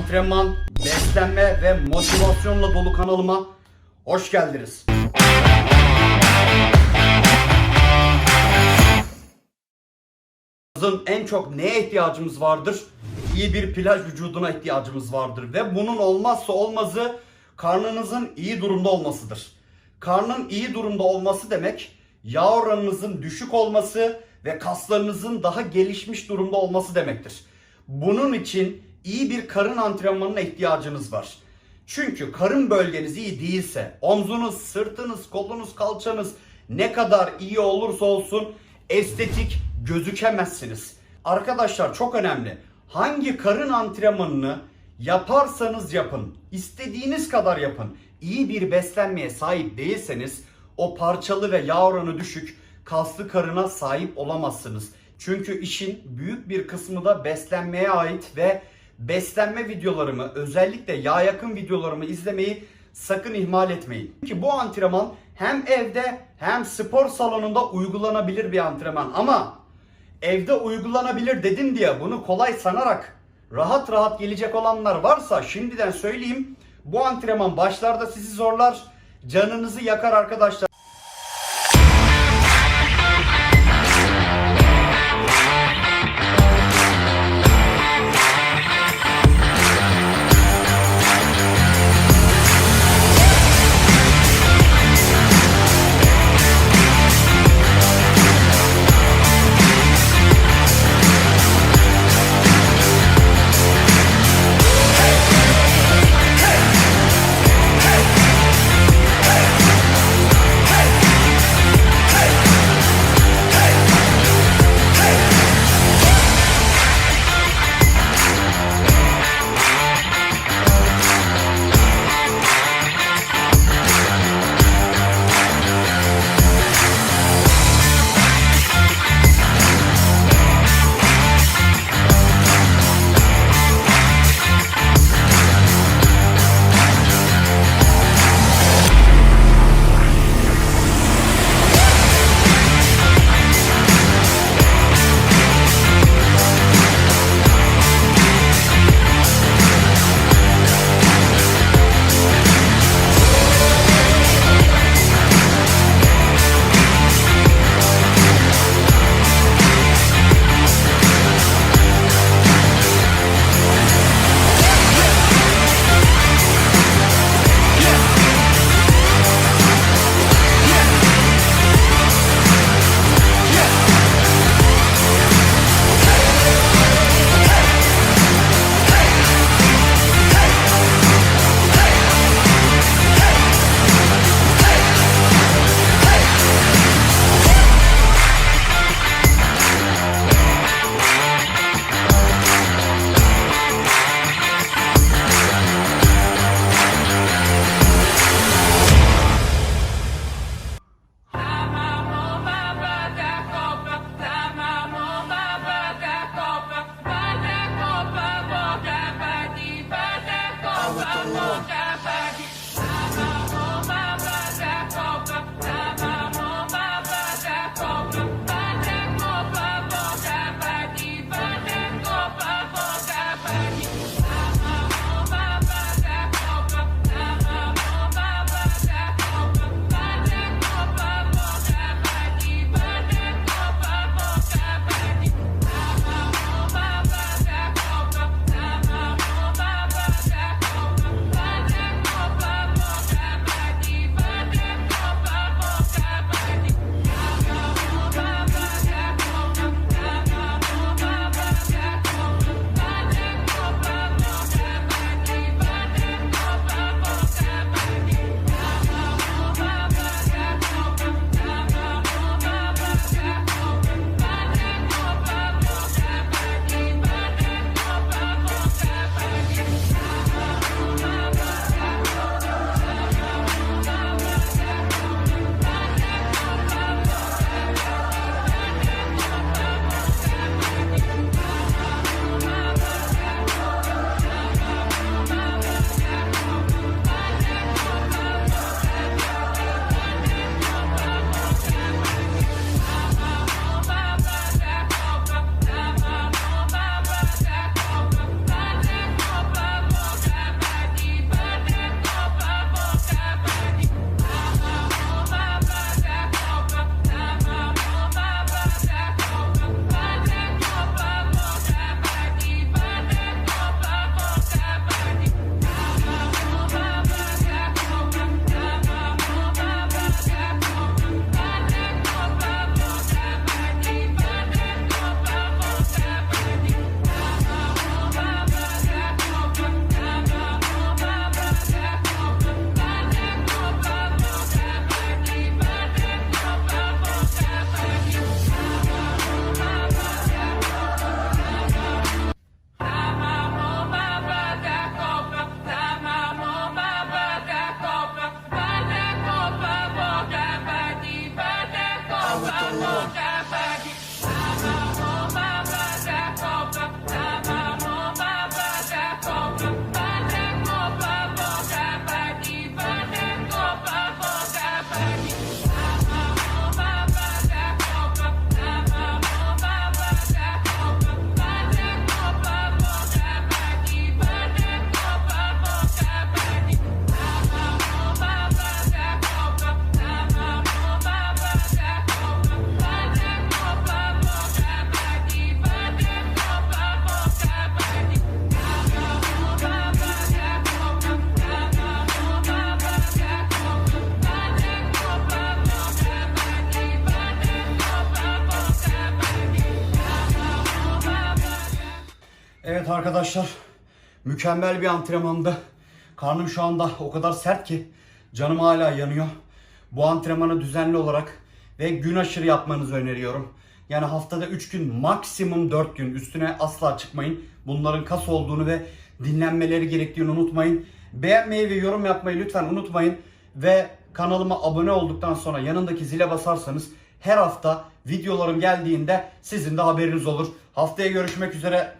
antrenman, beslenme ve motivasyonla dolu kanalıma hoş geldiniz. En çok neye ihtiyacımız vardır? İyi bir plaj vücuduna ihtiyacımız vardır ve bunun olmazsa olmazı karnınızın iyi durumda olmasıdır. Karnın iyi durumda olması demek yağ oranınızın düşük olması ve kaslarınızın daha gelişmiş durumda olması demektir. Bunun için iyi bir karın antrenmanına ihtiyacınız var. Çünkü karın bölgeniz iyi değilse omzunuz, sırtınız, kolunuz, kalçanız ne kadar iyi olursa olsun estetik gözükemezsiniz. Arkadaşlar çok önemli. Hangi karın antrenmanını yaparsanız yapın, istediğiniz kadar yapın. İyi bir beslenmeye sahip değilseniz o parçalı ve yağ oranı düşük kaslı karına sahip olamazsınız. Çünkü işin büyük bir kısmı da beslenmeye ait ve beslenme videolarımı özellikle yağ yakın videolarımı izlemeyi sakın ihmal etmeyin. Çünkü bu antrenman hem evde hem spor salonunda uygulanabilir bir antrenman ama evde uygulanabilir dedim diye bunu kolay sanarak rahat rahat gelecek olanlar varsa şimdiden söyleyeyim bu antrenman başlarda sizi zorlar canınızı yakar arkadaşlar. Arkadaşlar. Mükemmel bir antrenmandı. Karnım şu anda o kadar sert ki canım hala yanıyor. Bu antrenmanı düzenli olarak ve gün aşırı yapmanızı öneriyorum. Yani haftada 3 gün maksimum 4 gün üstüne asla çıkmayın. Bunların kas olduğunu ve dinlenmeleri gerektiğini unutmayın. Beğenmeyi ve yorum yapmayı lütfen unutmayın. Ve kanalıma abone olduktan sonra yanındaki zile basarsanız her hafta videolarım geldiğinde sizin de haberiniz olur. Haftaya görüşmek üzere.